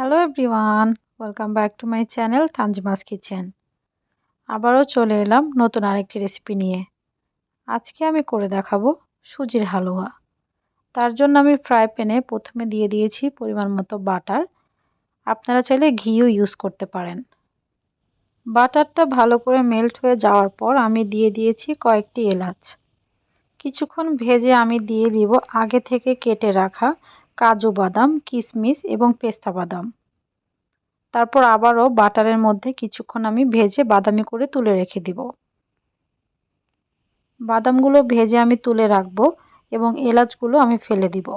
Hello everyone welcome back to my channel Tanzima's kitchen আবারও চলে এলাম নতুন আরেকটি রেসিপি নিয়ে। আজকে আমি করে দেখাবো সুজির হালুয়া। তার জন্য আমি ফ্রাই প্যানে প্রথমে দিয়ে দিয়েছি পরিমাণ মতো বাটার আপনারা চাইলে ঘিও ইউজ করতে পারেন। বাটারটা ভালো করে মেল্ট হয়ে যাওয়ার পর আমি দিয়ে দিয়েছি কয়েকটি এলাচ। কিছুক্ষণ ভেজে আমি দিয়ে দিব আগে থেকে কেটে রাখা কাজু বাদাম কিশমিশ এবং পেস্তা বাদাম। তারপর আবারও বাটারের মধ্যে কিছুক্ষণ আমি ভেজে বাদামি করে তুলে রেখে দিব। বাদামগুলো ভেজে আমি তুলে রাখব এবং এলাচগুলো আমি ফেলে দিব।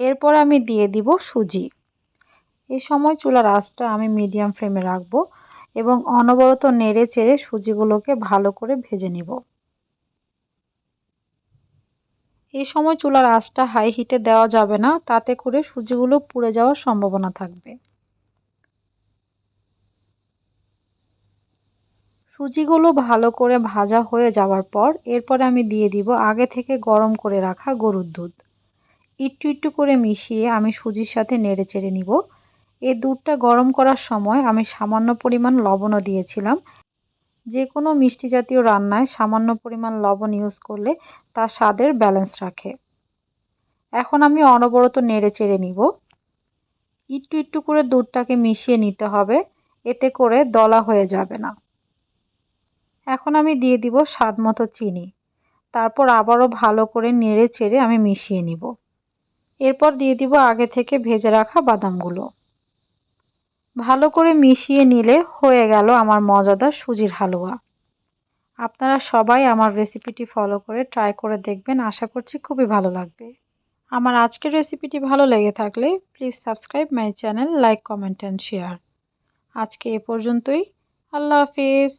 এরপর আমি দিয়ে দিব সুজি। এই সময় চুলার আঁচটা আমি মিডিয়াম ফ্লেমে রাখব এবং অনবরত নেড়ে চেড়ে সুজিগুলোকে ভালো করে ভেজে নিব। এই সময় চুলার আঁচটা হাই হিটে দেওয়া যাবে না, তাতে করে সুজিগুলো পুড়ে যাওয়ার সম্ভাবনা থাকবে। সুজিগুলো ভালো করে ভাজা হয়ে যাওয়ার পর এরপরে আমি দিয়ে দিব আগে থেকে গরম করে রাখা গরুর দুধ। একটু একটু করে মিশিয়ে আমি সুজির সাথে নেড়ে চেড়ে নিব। এই দুধটা গরম করার সময় আমি সামান্য পরিমাণ লবণও দিয়েছিলাম। যে কোনো মিষ্টি জাতীয় রান্নায় সামান্য পরিমাণ লবণ ইউজ করলে তা স্বাদের ব্যালেন্স রাখে। এখন আমি অনবরত নেড়ে চেড়ে নিব। একটু একটু করে দুধটাকে মিশিয়ে নিতে হবে, এতে করে দলা হয়ে যাবে না। এখন আমি দিয়ে দিব স্বাদ মতো চিনি। তারপর আবারও ভালো করে নেড়ে চেড়ে আমি মিশিয়ে নিব। এরপর দিয়ে দিব আগে থেকে ভেজে রাখা বাদামগুলো। ভালো করে মিশিয়ে নিলে হয়ে গেল আমার মজাদার সুজির হালুয়া। আপনারা সবাই আমার রেসিপিটি ফলো করে ট্রাই করে দেখবেন, আশা করছি খুবই ভালো লাগবে। আমার আজকের রেসিপিটি ভালো লেগে থাকলে please subscribe my channel like comment and share আজকে এ পর্যন্তই, আল্লাহ হাফিজ।